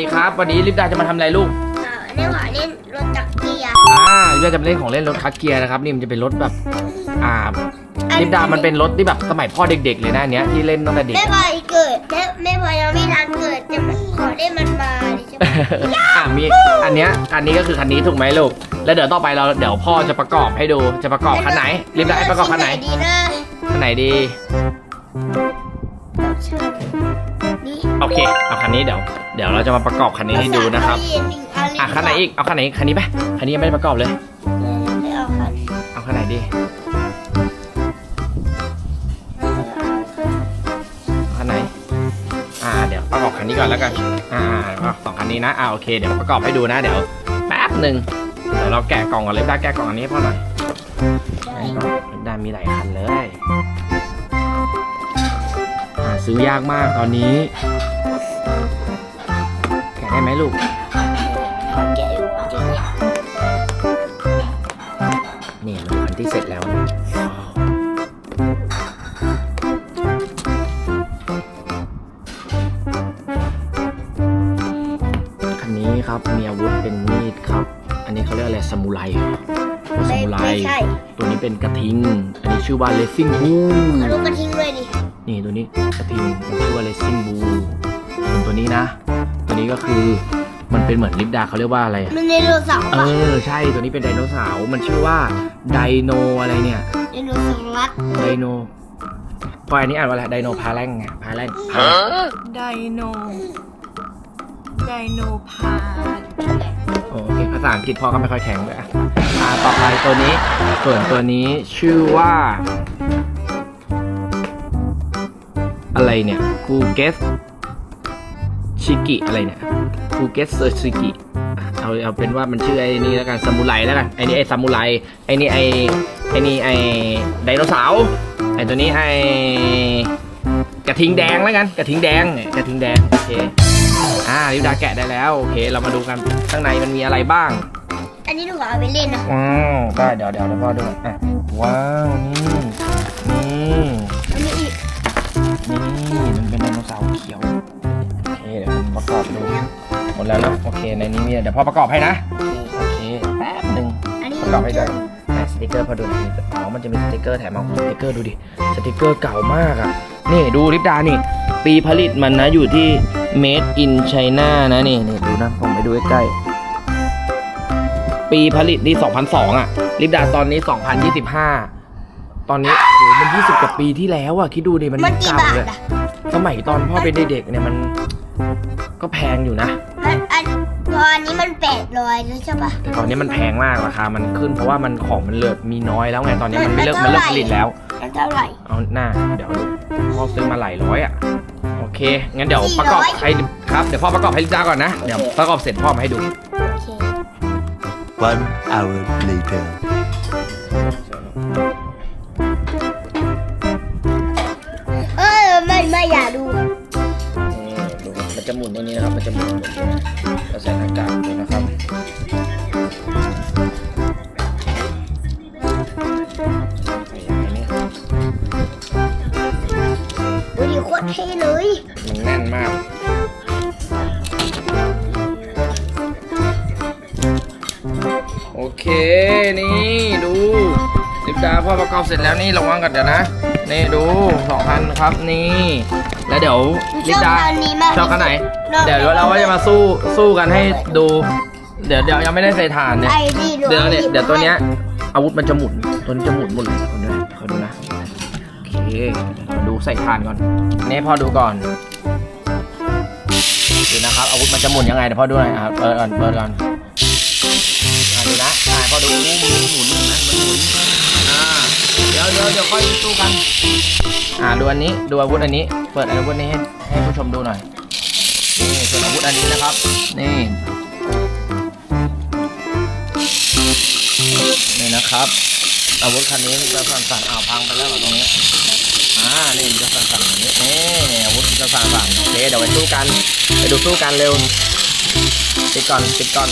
ดีครับ วันนี้ลิปดาจะมาทำอะไรลูกอ่าอันนี้ขอเล่นรถจักรเกียร์อ่าลิปดาจะมาเล่นของเล่นรถคัสเกียร์นะครับนี่มันจะเป็นรถแบบอ่าลิปดามันเป็นรถที่แบบสมัยพ่อเด็ก ๆ เลยนะอันเนี้ยที่เล่นตั้งแต่เด็กแม่พลอยเกิดแม่แม่พลอยยังไม่ทันเกิดจะขอเล่นมันมาดิใช่ไหมอ่ามีอันเนี้ยอันนี้ก็คือคันนี้ถูกไหมลูก แล้วเดี๋ยวต่อไปเราเดี๋ยวพ่อจะประกอบให้ดูจะประกอบคันไหนลิปดาให้ประกอบคันไหนดีนะคันไหนดี นี่โอเค เอาคันนี้เดี๋ยว เดี๋ยวเราจะมาประกอบคันนี้ให้ดูนะครับ อะคันไหนอีก เอาคันไหนคันนี้ไปคันนี้ยังไม่ได้ประกอบเลยไม่เอาคันเอาคันไหนดีเอาคันไหน อ่า เดี๋ยวประกอบคันนี้ก่อนแล้วกันอ่าอ่าสองคันนี้นะ อ่าโอเค เดี๋ยวประกอบให้ดูนะ เดี๋ยวแป๊บหนึ่งเดี๋ยวเราแกะกล่องก่อนเลยได้แกะกล่องอันนี้ให้พ่อหน่อย ได้ได้มีหลายคันเลย ซื้อยากมากตอนนี้ แกะได้ไหมลูก แกะอยู่จริงนี่มันคันที่เสร็จแล้วคันนี้ครับมีอาวุธเป็นมีดครับ อันนี้เขาเรียกอะไรซามูไรเหรอตัวซาไม่มูไร ไม่ใช่ ตัวนี้เป็นกระทิง อันนี้ชื่อว่าเลซิ่งบูเอาลูกกระทิงเลยดิ นี่ตัวนี้กระทิงมันชื่อว่าเลซิ่งบูส่วนตัวนี้นะ ตัวนี้ก็คือมันเป็นเหมือนลิปดาเขาเรียกว่าอะไรอะมันไดโนเสาร์เอปะอใช่ตัวนี้เป็นไดโนเสาร์มันชื่อว่าไดโนอะไรเนี่ยไดโนเสาร์รัสไดโนพออันนี้อ่านว่าอะไรไดโนพาแรงไงพาแรงไดโน ไดโนพาดโอเคภาษาอังกฤษพ่อก็ไม่ค่อยแข็งเลยอะอ่าต่อไปตัวนี้ส่วนตัวนี้ชื่อว่า อะไรเนี่ยกูเกสชิกิอะไรเนี่ยกูเกสเซอร์ชิกิเอาเอาเป็นว่ามันชื่อไอ้นี่แล้วกันซามูไรแล้วกันไอ้นี่ไอ้ซามูไรไอ้นี่ไอ้ไอ้นี่ไอ้ไดโนเสาร์ไอ้ตัวนี้ไอ้กระทิงแดงแล้วกันกระทิงแดงเนี่ยกระทิงแดงโอเคอ่าลิวดาแกะได้แล้วโอเค เรามาดูกันข้างในมันมีอะไรบ้าง อันนี้หนูขอเอาไปเล่นนะว้าวได้เดี๋ยวเดี๋ยวเดี๋ยวพ่อดูหน่อยอะว้าวนี่นี่อันนี้อีก นี่มันเป็นไดโนเสาร์เขียว โอเคเดี๋ยวผมประกอบดู หมดแล้วเนะโอเค ในนี้มีเดี๋ยวพ่อประกอบให้นะ โอเค แป๊บหนึ่งประกอบให้ได้ไหนสติกเกอร์พอดูหน่อ๋อมันจะมีสติกเกอร์แถมมาสติกเกอร์ดูดิ สติกเกอร์เก่ามากอะ นี่ดูลิปดานี่ ปีผลิตมันนะอยู่ที่ made in China นะนี่นี่ดูนะผมไปดูใกล้ปีผลิตนี่ 2002 อะ ลิปดาตอนนี้ 2025 ตอนนี้โหมัน20กว่าปีที่แล้วอะคิดดูดิมันมันกี่เก่าบาทเลยอะสมัยตอนพ่อเป็นเด็กๆเนี่ยมัน ก็แพงอยู่นะ มันอันพออันนี้มันแปดร้อยแล้วใช่ปะ แต่ตอนนี้มันแพงมากราคา มันขึ้นเพราะว่ามันของมันเหลือมีน้อยแล้วไงตอนนี้มันไม่เลิกมัมันนเลิกเท่าไหร่ผลิตแล้ว มันเท่าไหร่ เอาหน้า เดี๋ยวดูพ่อซื้อมาหลายร้อยอะ โอเค งั้นเดี๋ยวประกอบ400ให้ครับ เดี๋ยวพ่อประกอบให้ลิปดาก่อนนะ เดี๋ยวประกอบเสร็จพ่อมาให้ดู โอเค One hour later. นจะหมุนตรงนี้นะครับ มันจะหมุนหมุนเราใส่หน้ากากดูนะครับใส่อย่างนี้ดูดิโคตรเท่เลย มันแน่นมากโอเค นี่ดูลิปดาพ่อประกอบเสร็จแล้วนี่ระวังกันเดี๋ยวนะ นี่ดูสองพันครับนี่ แล้วเดี๋ยวหนูลิชปอบดาอันนี้มากชอบกันไหนชอบ เดี๋ยวเราก็จะมาสู้สู้กันให้ดู เดี๋ยวเดี๋ยวยังไม่ได้ใส่ฐานเนี่ยไอ้ดิเดี๋ยวเนี่ยเดี๋ยวตัวเนี้ยอาวุธมันจะหมุนตัวนี้จะหมุนหมดเลยคนดูนะเขาดูนะโอเคเราดูใส่ฐานก่อนนี่พอดูก่อนดูนะครับอาวุธมันจะหมุนยังไงเดี๋ยวพอดูหน่อยอะเปิดก่อนเปิดก่อนอะดูนะอะพอดูอู้มันหมุนนะมันหมุนอ่าเดี๋ยวเดี๋ยวเดี๋ยวค่อยสู้กันอ่าดูอันนี้ดูอาวุธอันนี้ เปิดอาวุธนี้ให้ให้ผู้ชมดูหน่อย นี่ส่วนอาวุธอันนี้นะครับ นี่นี่นะครับ อาวุธคันนี้จะสั่นๆอ้าวพังไปแล้วตรงนี้อ่านี่มันจะสั่นๆแบบนี้นี่อาวุธมันจะสั่นๆโอเคเดี๋ยวไปสู้กันไปดูสู้กันเร็วปิดก่อนปิดก่อน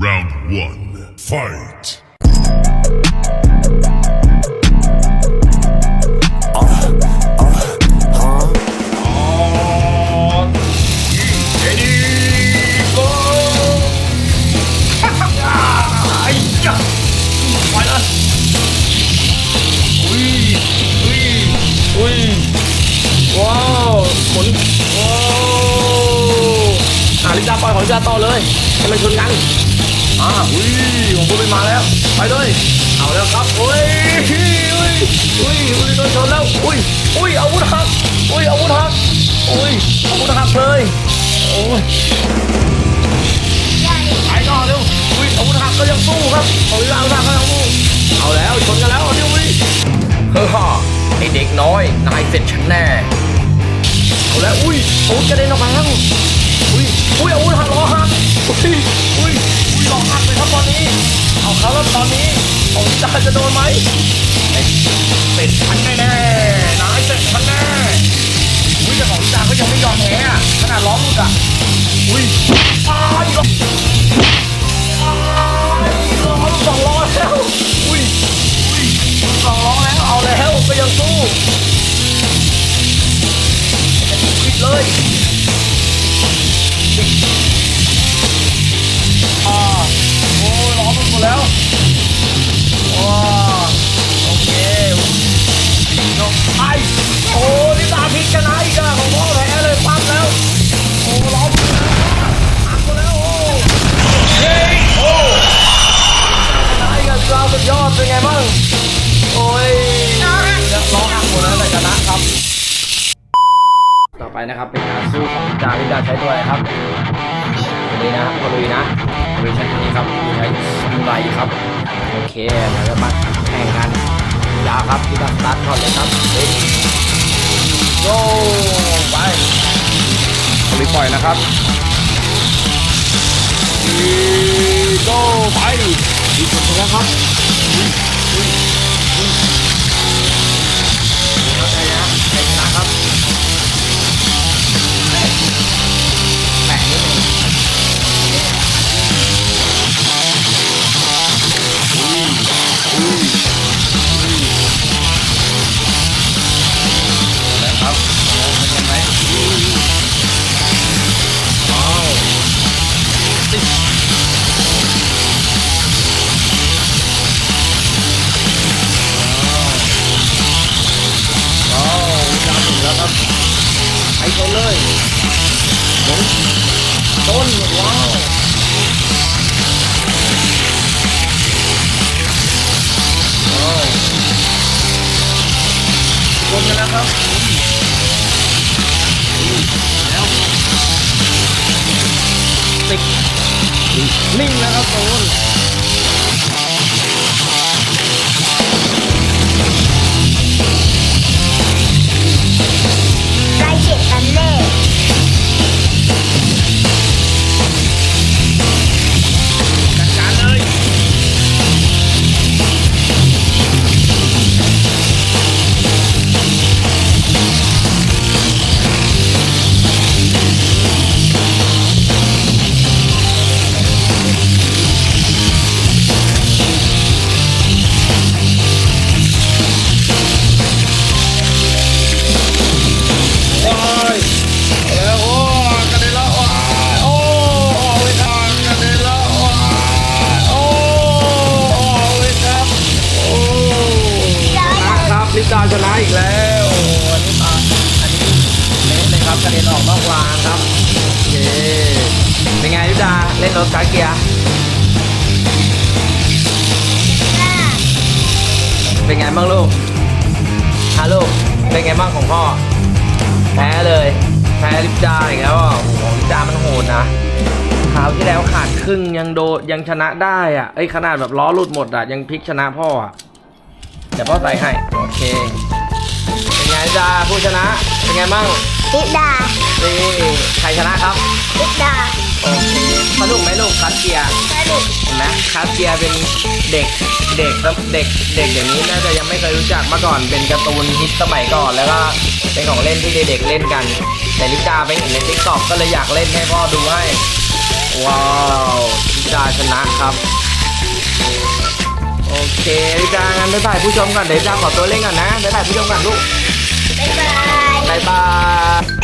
Round one, fight. ของลิซ่าต่อเลย ให้มันชนกันอ่าอุ้ยของคุณไปมาแล้ว ไปเลย เอาแล้วครับอุ้ยอุ้ยอุ้ยอุ้ยโดนชนแล้วอุ้ยอุ้ยอาวุธหักอุ้ยอาวุธหักอุ้ยอาวุธหักเลยโอ้ยไปต่อเร็วอุ้ยอาวุธหักก็ยังสู้ครับเอาเวลาอาวุธหักก็ยังสู้เอาแล้วชนกันแล้วเร็วอุ้ยเฮ้อฮ่าไอเด็กน้อยนายเสร็จฉันแน่เอาแล้วอุ้ยอาวุธกระเด็นออกมาแล้ว อุ้ยอุ้ยอาวุธหักล้อหักอุ้ยอุ้ยอุ้ยล้อหักเลยครับตอนนี้ เอาครับแล้วตอนนี้ของจาจะโดนไหมเสร็จฉันแน่แน่นายเสร็จฉันแน่อุ้ยแต่ของจาก็ยังไม่ยอมแพ้ขนาดล้อหลุดอะอุ้ยอ้าวอีกแล้วสองล้อแล้ว ตัวนี้นะครับพอลุยนะพอลุยใช้ตัวนี้ครับใช้สมุไรครับโอเคเดี๋ยวเรามาแข่งกันยาวครับที่ดัสตาร์ทก่อนเลยครับเฮ้ยโก้ไปพอลุยปล่อยนะครับโก้ไปดีสุดแล้วครับ แล้วติดนิ่งแล้วครับตูน เล่นรถสายเกียร์ เป็นไงบ้างลูกฮะลูก เป็นไงบ้างของพ่อ แพ้เลย แพ้ลิปดาอีกแล้วอะโอ้โหลิปดามันโหดนะคราวที่แล้วขาดครึ่งยังโดยังชนะได้อะ เอ้ยขนาดแบบล้อหลุดหมดอะ ยังพลิกชนะพ่ออะเดี๋ยวพ่อใส่ให้ โอเค เป็นไงลิปดาผู้ชนะ เป็นไงบ้างลิดานี่ใครชนะครับลิดา โอเคสนุกไหมลูกคัสเกียร์สนุกเห็นไหมคาสเกียร์เป็นเด็กเด็กเด็กเด็กอย่างนี้น่าจะยังไม่เคยรู้จักมาก่อนเป็นการ์ตูนฮิตสมัยก่อนแล้วก็เป็นของเล่นที่เด็กๆเล่นกัน แต่ลิจาไปเห็นในทิกตอกก็เลยอยากเล่นให้พ่อดูให้ ว้าวลิจาชนะครับโอเคลิจางั้นบ๊ายบายผู้ชมก่อนเดี๋ยวลิจาขอตัวเล่นก่อนนะบ๊ายบายผู้ชมก่อนลูกบ๊ายบายบ๊ายบาย